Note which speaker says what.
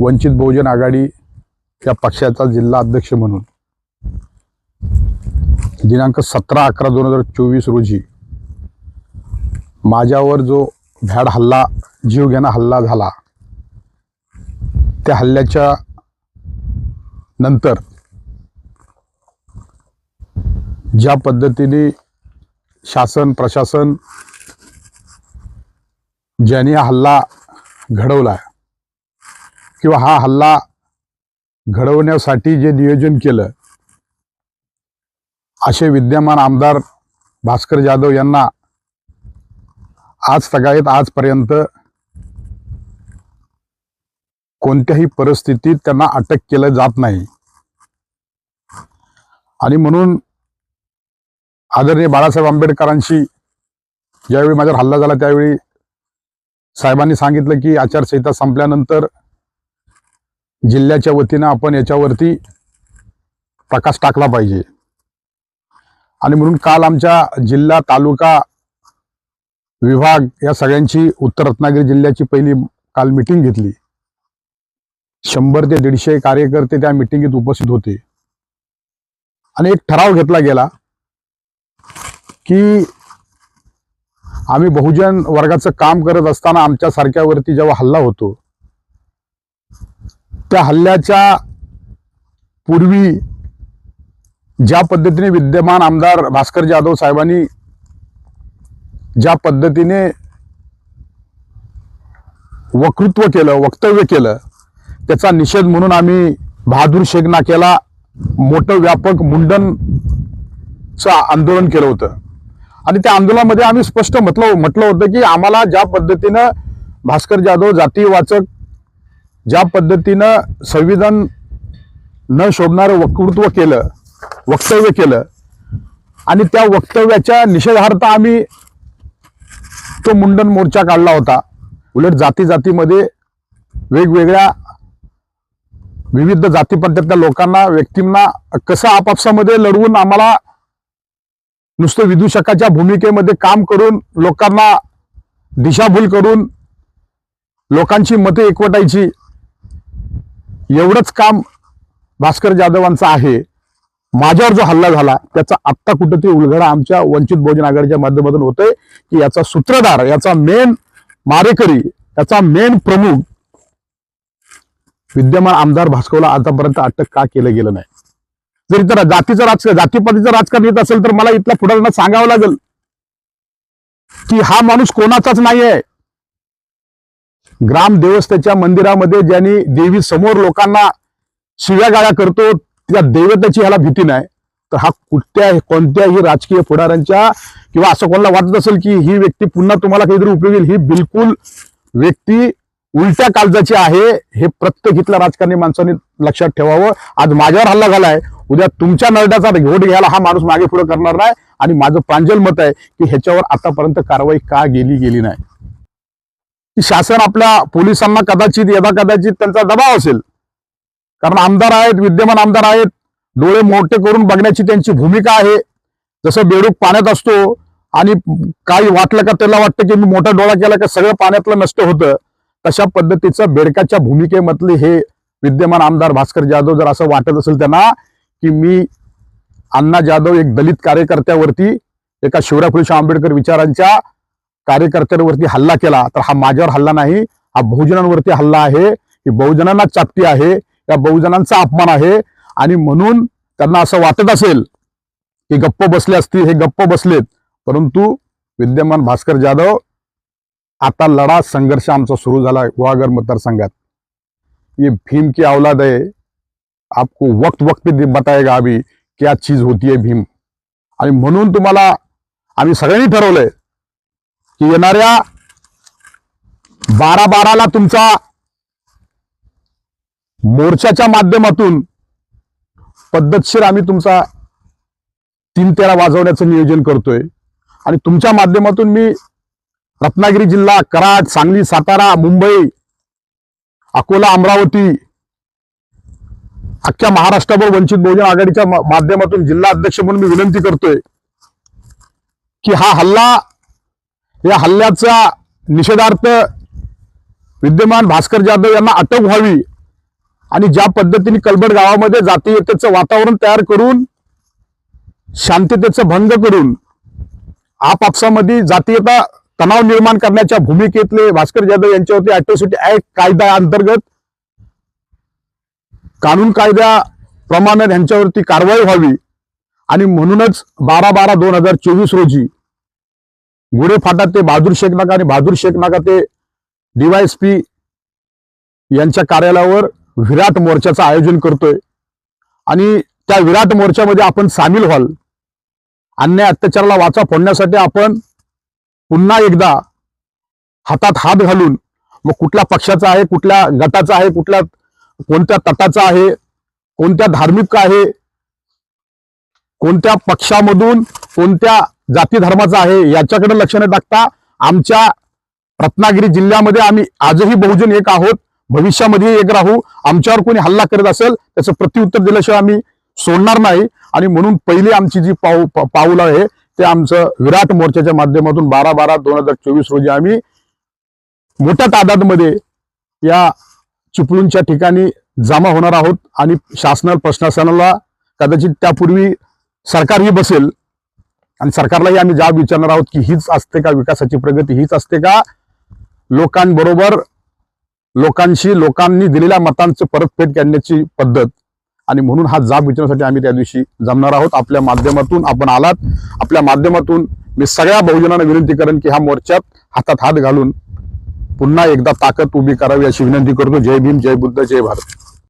Speaker 1: वंचित बहुजन आघाडी या पक्षाचा जिल्हा अध्यक्ष म्हणून. दिनांक सतरा अकरा दोन हजार चोवीस रोजी माझ्यावर जो भ्याड हल्ला जीवघेणा हल्ला झाला त्या हल्ल्याच्या नंतर ज्या पद्धतीने शासन प्रशासन ज्यांनी हा हल्ला घडवला किंवा हा हल्ला घडवण्यासाठी जे नियोजन केलं असे विद्यमान आमदार भास्कर जाधव यांना आज सगळ्यात आजपर्यंत कोणत्याही परिस्थितीत त्यांना अटक केलं जात नाही. आणि म्हणून आदरणीय बाळासाहेब आंबेडकरांशी ज्यावेळी माझ्यावर हल्ला झाला त्यावेळी साहेबांनी सांगितलं की आचारसंहिता संपल्यानंतर जिल्ह्याच्या वतीनं आपण याच्यावरती प्रकाश टाकला पाहिजे. आणि म्हणून काल आमच्या जिल्हा तालुका विभाग या सगळ्यांची उत्तर रत्नागिरी जिल्ह्याची पहिली काल मिटिंग घेतली. शंभर ते दीडशे कार्यकर्ते त्या मिटिंगीत उपस्थित होते. आणि एक ठराव घेतला गेला की आम्ही बहुजन वर्गाचं काम करत असताना आमच्यासारख्यावरती जेव्हा हल्ला होतो त्या हल्ल्याच्या पूर्वी ज्या पद्धतीने विद्यमान आमदार भास्कर जाधव साहेबांनी ज्या पद्धतीने वक्तृत्व केलं वक्तव्य केलं त्याचा निषेध म्हणून आम्ही बहादूर शेख नाक्याला मोठं व्यापक मुंडनचं आंदोलन केलं होतं. आणि त्या आंदोलनामध्ये आम्ही स्पष्ट म्हटलं म्हटलं होतं की आम्हाला ज्या पद्धतीनं भास्कर जाधव जातीय वाचक ज्या पद्धतीनं संविधान न शोभणारं वक्तृत्व केलं वक्तव्य केलं आणि त्या वक्तव्याच्या निषेधार्थ आम्ही तो मुंडन मोर्चा काढला होता. उलट जाती जातीमध्ये वेगवेगळ्या विविध जातीपंथातल्या लोकांना व्यक्तींना कसं आपापसामध्ये लढवून आम्हाला नुसतं विदूषकाच्या भूमिकेमध्ये काम करून लोकांना दिशाभूल करून लोकांची मते एकवटायची एवढंच काम भास्कर जाधवांचं आहे. माझ्यावर जो हल्ला झाला त्याचा आत्ता कुठंतरी उलगडा आमच्या वंचित बहुजन आघाडीच्या माध्यमातून होतोय की याचा सूत्रधार याचा मेन मारेकरी याचा मेन प्रमुख विद्यमान आमदार भास्करला आतापर्यंत अटक का केलं गेलं नाही. जर इतर जातीचं राजकारण जातीपातीचं राजकारण येत असेल तर मला इथल्या पुढाऱ्यांना सांगावं लागेल की हा माणूस कोणाचाच नाही आहे ग्राम देवस्थाच्या मंदिरामध्ये ज्यांनी देवी समोर लोकांना शिव्या गाळ्या करतो त्या देवतेची ह्याला भीती नाही. तर हा कुठल्या कोणत्याही राजकीय पुढाऱ्यांच्या किंवा असं कोणाला वाटत असेल की ही व्यक्ती पुन्हा तुम्हाला काहीतरी उपयोग येईल, ही बिलकुल व्यक्ती उलट्या काळजाची आहे हे प्रत्येक इथल्या राजकारणी माणसांनी लक्षात ठेवावं. आज माझ्यावर हल्ला झालाय उद्या तुमच्या नरड्याचा घोट घ्यायला हा माणूस मागे पुढे करणार नाही. आणि माझं प्रांजल मत आहे की ह्याच्यावर आतापर्यंत कारवाई का गेली गेली नाही. की शासन आपल्या पोलिसांना कदाचित यदा कदाचित त्यांचा दबाव असेल. कारण आमदार आहेत विद्यमान आमदार आहेत डोळे मोठे करून बघण्याची त्यांची भूमिका आहे. जसं बेडूक पाण्यात असतो आणि काही वाटलं का त्याला वाटतं की मी मोठा डोळा केला का सगळं पाण्यातलं नष्ट होतं. तशा पद्धतीचं बेडकाच्या भूमिकेमधले हे विद्यमान आमदार भास्कर जाधव जर असं वाटत असेल त्यांना की मी अण्णा जाधव एक दलित कार्यकर्त्यावरती एका शिवराय फुले आंबेडकर विचारांच्या कार्यकर्त्यांवरती हल्ला केला तर हा माझ्यावर हल्ला नाही हा बहुजनांवरती हल्ला आहे. ही बहुजनांना चापटी आहे या बहुजनांचा अपमान आहे. आणि म्हणून त्यांना असं वाटत असेल की गप्प बसले असतील हे गप्प बसलेत. परंतु विद्यमान भास्कर जाधव आता लढा संघर्ष आमचा सुरू झाला गुहागर मतदारसंघात. ये भीम की औलाद है आपको वक्त वक्त पे बताएगा अभी क्या चीज होती है भीम? आणि म्हणून तुम्हाला आम्ही सगळ्यांनी ठरवलंय की येणाऱ्या बारा बाराला तुमचा मोर्चाच्या माध्यमातून पद्धतशीर आम्ही तुमचा तीन तेरा वाजवण्याचं नियोजन करतोय. आणि तुमच्या माध्यमातून मी रत्नागिरी जिल्हा कराड सांगली सातारा मुंबई अकोला अमरावती अख्ख्या महाराष्ट्रावर वंचित बहुजन आघाडीच्या माध्यमातून जिल्हा अध्यक्ष म्हणून मी विनंती करतोय की हा हल्ला या हल्ल्याचा निषेधार्थ विद्यमान भास्कर जाधव यांना अटक व्हावी आणि ज्या पद्धतीने कलबड गावामध्ये जातीयतेचं वातावरण तयार करून शांततेचं भंग करून आपापसामध्ये जातीयता तणाव निर्माण करण्याच्या भूमिकेतले भास्कर जाधव यांच्यावरती अॅट्रॉसिटी ऍक्ट कायदा अंतर्गत कानून कायद्याप्रमाणे त्यांच्यावरती कारवाई व्हावी आणि म्हणूनच बारा बारा दोन हजार चोवीस रोजी गुढे फाटा ते बहादूर शेख नाका आणि बहादूर शेख नाका ते डीवायएसपी यांच्या कार्यालयावर विराट मोर्चाचं आयोजन करतोय. आणि त्या विराट मोर्चामध्ये आपण सामील व्हाल. अन्याय अत्याचाराला वाचा फोडण्यासाठी आपण पुन्हा एकदा हातात हात घालून मग कुठल्या पक्षाचा आहे कुठल्या गटाचा आहे कुठल्या कोणत्या तटाचा आहे कोणत्या धार्मिक आहे कोणत्या पक्षामधून कोणत्या जाती धर्माचा आहे याच्याकडे लक्ष न टाकता आमच्या रत्नागिरी जिल्ह्यामध्ये आम्ही आजही बहुजन एक आहोत. भविष्यामध्ये एक राहू. आमच्यावर कोणी हल्ला करत असेल त्याचं प्रत्युत्तर दिल्याशिवाय आम्ही सोडणार नाही. आणि म्हणून पहिली आमची जी पाऊ पाऊल आहे ते आमचं विराट मोर्चाच्या माध्यमातून बारा बारा दोन हजार चोवीस रोजी आम्ही मोठ्या तादादमध्ये या चिपळूणच्या ठिकाणी जमा होणार आहोत. आणि शासनाला प्रशासनाला कदाचित त्यापूर्वी सरकारही बसेल. आणि सरकारलाही आम्ही जाब विचारणार आहोत की हीच असते का विकासाची प्रगती हीच असते का? लोकांबरोबर लोकांशी लोकांनी दिलेल्या मतांचं परतफेड करण्याची पद्धत. आणि म्हणून हा जाब विचारण्यासाठी आम्ही त्या दिवशी जमणार आहोत. आपल्या माध्यमातून आपण आलात. आपल्या माध्यमातून मी सगळ्या बहुजनांना विनंती करेन की ह्या मोर्चात हातात हात घालून पुन्हा एकदा ताकद उभी करावी अशी विनंती करतो. जय भीम जय बुद्ध जय भारत.